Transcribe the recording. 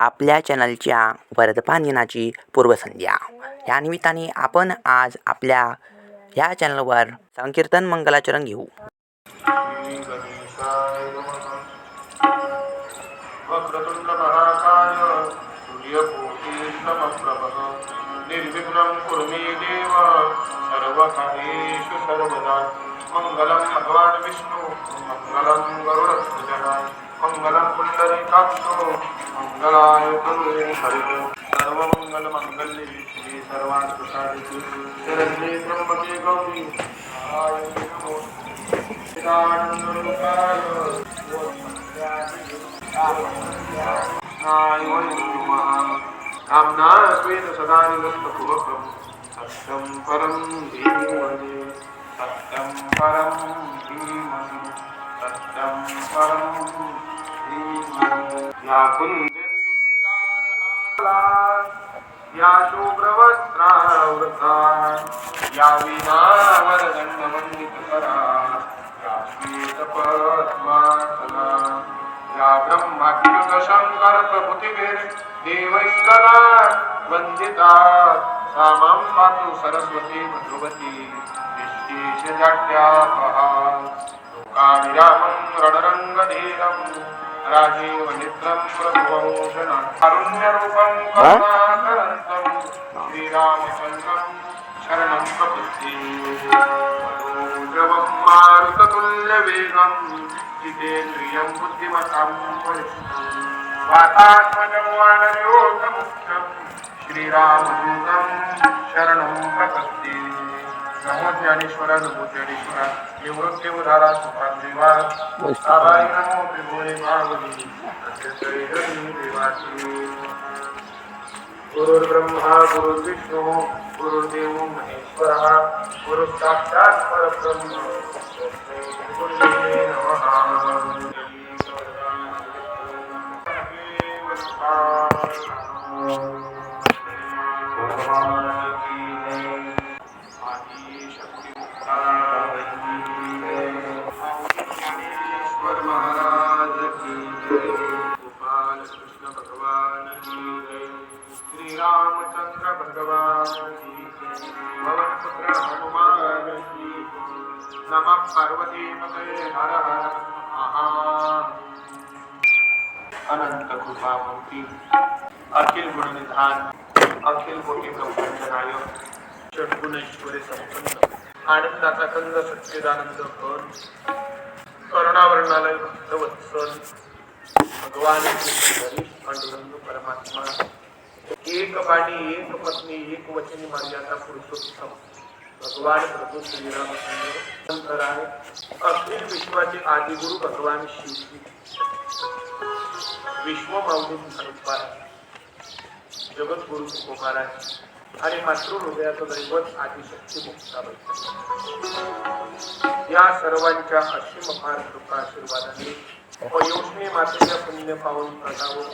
आपल्या चॅनलच्या वर्धमान दिनाची पूर्वसंध्या. या निमित्ताने आपण आज आपल्या ह्या चॅनलवर संकीर्तन मंगलाचरण घेऊ. निर्विघ्नं देव। सर्वकार्येषु सर्वदा मङ्गलं भगवान् विष्णु मङ्गलं गरुडध्वजः मङ्गलं पुण्डरीकाक्षो మంగళాయుగం సర్వమంగళ మంగళి శ్రీ సర్వాంతసాధికి చిరంజీ బ్రహ్మకే గౌరీ. నామ్నా స్వేన సదా నిగస్తు ప్రభు సత్యం పరం ధీమహి సత్యం పరం ధీమహి సత్యం పరం ధీమహి या कुन्देन्दुतुषारहारा या शुभ्रवस्त्रावृता या विनावरदण्डवन्दितकरा या श्वेतपद्मासना या ब्रह्माच्युतशङ्कर देवैकला वन्दिता सा मां पातु सरस्वती भगवती निश्चेषजाड्यापहा लोकाविरामं रणरङ्गधीरम् మారుతతుల్యవేగం జితేంద్రియం బుద్ధిమతం వాతాత్మజం వాడయోగముఖ్యం శ్రీరామదూతం శరణం ప్రపత్తి नमो ज्ञानेश्वरा नमो ज्ञानेश्वरा निवृत्ति उधारा सुखान देवा आभारी नमो त्रिभुवने गुरुर्ब्रह्मा गुरुर्विष्णु गुरुर्देवो महेश्वरः गुरुस्साक्षात् परब्रह्म नमः महाराज की जय गोपाल कृष्ण भगवान की जय श्री रामचंद्र भगवान की जय पवन पुत्र हनुमान की नम पार्वती मते हर हर महा अनंत कृपा मूर्ती अखिल गुणनिधान अखिल कोटी ब्रह्मांड नायक संपन्न। आनंदाचा कंद सच्चिदानंद घन करुणावर्णालय भक्त భగవాన్ भगवान श्री पांडुरंग परमात्मा. एक बाणी एक पत्नी एक वचनी भगवान प्रभू श्रीरामचंद्र आहे. अखिल विश्वाचे आदिगुरु भगवान शिवजी विश्वमाऊली हनुमान जगद्गुरु महाराज आणि मातृ हृदयाचं दैवत आदिशक्ती मुक्ताबाई या सर्वांच्या असीम फार कृपा आशीर्वादाने व योजने मातेच्या पुण्य पाहून प्रदावर